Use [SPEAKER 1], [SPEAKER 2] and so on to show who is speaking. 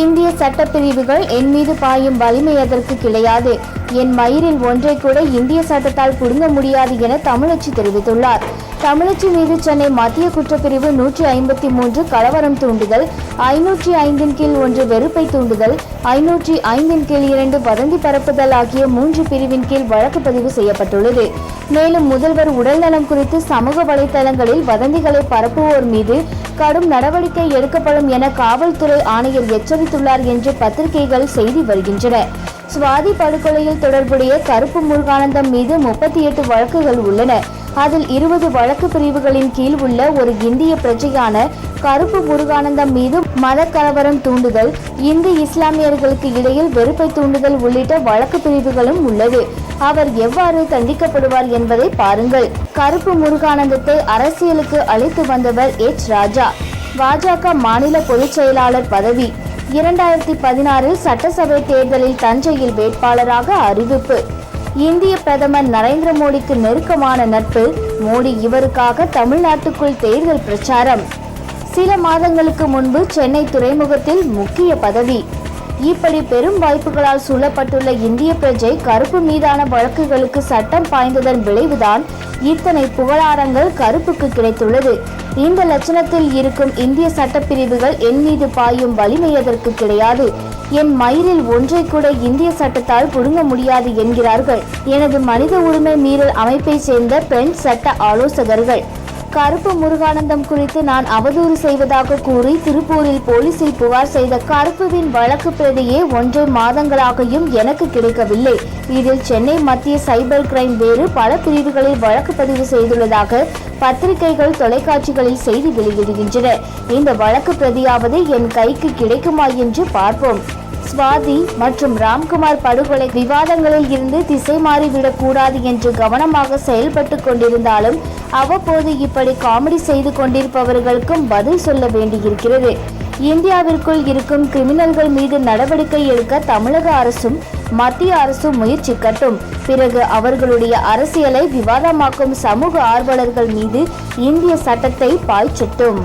[SPEAKER 1] இந்திய சட்டப்பிரிவுகள் என் மீது பாயும் வலிமை அதற்கு கிடையாது என் மயிரில் ஒன்றை கூட இந்திய சட்டத்தால் புடுங்க முடியாது என தமிழச்சி தெரிவித்துள்ளார் தமிழச்சி மீது சென்னை மத்திய குற்றப்பிரிவு நூற்றி ஐம்பத்தி மூன்று கலவரம் தூண்டுதல் ஐநூற்றி ஐந்தின் கீழ் ஒன்று வெறுப்பை தூண்டுதல் ஐநூற்றி ஐந்தின் கீழ் இரண்டு வதந்தி பரப்புதல் ஆகிய மூன்று பிரிவின் கீழ் வழக்கு பதிவு செய்யப்பட்டுள்ளது மேலும் முதல்வர் உடல்நலம் குறித்து சமூக வலைதளங்களில் வதந்திகளை பரப்புவோர் மீது கடும் நடவடிக்கை எடுக்கப்படும் என காவல்துறை ஆணையர் எச்சரித்துள்ளார் என்று பத்திரிகைகள் செய்தி வருகின்றன சுவாதி படுகொலையில் தொடர்புடைய கருப்பு முருகானந்தம் மீது முப்பத்தி எட்டு வழக்குகள் உள்ளன அதில் இருபது வழக்கு பிரிவுகளின் கீழ் உள்ள ஒரு இந்திய பிரஜையான கருப்பு முருகானந்தம் மீது மத கலவரம் தூண்டுதல் இந்து இஸ்லாமியர்களுக்கு இடையில் வெறுப்பை தூண்டுதல் உள்ளிட்ட வழக்கு பிரிவுகளும் உள்ளது அவர் எவ்வாறு தண்டிக்கப்படுவார் என்பதை பாருங்கள் கருப்பு முருகானந்தத்தை அரசியலுக்கு அழைத்து வந்தவர் எச் ராஜா பாஜக மாநில பொதுச் செயலாளர் பதவி இரண்டாயிரத்தி பதினாறில் சட்டசபை தேர்தலில் தஞ்சையில் வேட்பாளராக அறிவிப்பு இந்திய பிரதமர் நரேந்திர மோடிக்கு நெருக்கமான நட்பு மோடி இவருக்காக தமிழ்நாட்டுக்குள் தேர்தல் பிரச்சாரம் சில மாதங்களுக்கு முன்பு சென்னை துறைமுகத்தில் முக்கிய பதவி இப்படி பெரும் வாய்ப்புகளால் சூழப்பட்டுள்ள இந்திய பிரஜை கருப்பு மீதான வழக்குகளுக்கு சட்டம் பாய்ந்ததன் விளைவுதான் இத்தனை புகழாரங்கள் கருப்புக்கு கிடைத்துள்ளது இந்த லட்சணத்தில் இருக்கும் இந்திய சட்டப்பிரிவுகள் என் மீது பாயும் வலிமை அதற்கு கிடையாது என் மயிரில் ஒன்றை கூட இந்திய சட்டத்தால் புடுங்க முடியாது என்கிறார்கள் எனது மனித உரிமை மீறல் அமைப்பை சேர்ந்த பெண் சட்ட ஆலோசகர்கள் கருப்பு முருகானந்தம் குறித்து நான் அவதூறு செய்வதாக கூறி திருப்பூரில் போலீசில் புகார் செய்த கருப்புவின் வழக்கு பிரதியே ஒன்றை மாதங்களாகியும் எனக்கு கிடைக்கவில்லை இதில் சென்னை மத்திய சைபர் கிரைம் வேறு பல பிரிவுகளில் வழக்கு பதிவு செய்துள்ளதாக பத்திரிகைகள் தொலைக்காட்சிகளில் செய்தி வெளியிடுகின்றன இந்த வழக்கு பிரதியாவது என் கைக்கு கிடைக்குமா என்று பார்ப்போம் சுவாதி மற்றும் ராம்குமார் படுகொலை விவாதங்களில் இருந்து திசை மாறிவிடக் கூடாது என்று கவனமாக செயல்பட்டு கொண்டிருந்தாலும் அவ்வப்போது இப்படி காமெடி செய்து கொண்டிருப்பவர்களுக்கும் பதில் சொல்ல வேண்டியிருக்கிறது இந்தியாவிற்குள் இருக்கும் கிரிமினல்கள் மீது நடவடிக்கை எடுக்க தமிழக அரசும் மத்திய அரசும் முயற்சிக்கட்டும் பிறகு அவர்களுடைய அரசியலை விவாதமாக்கும் சமூக ஆர்வலர்கள் மீது இந்திய சட்டத்தை பாய்ச்சட்டும்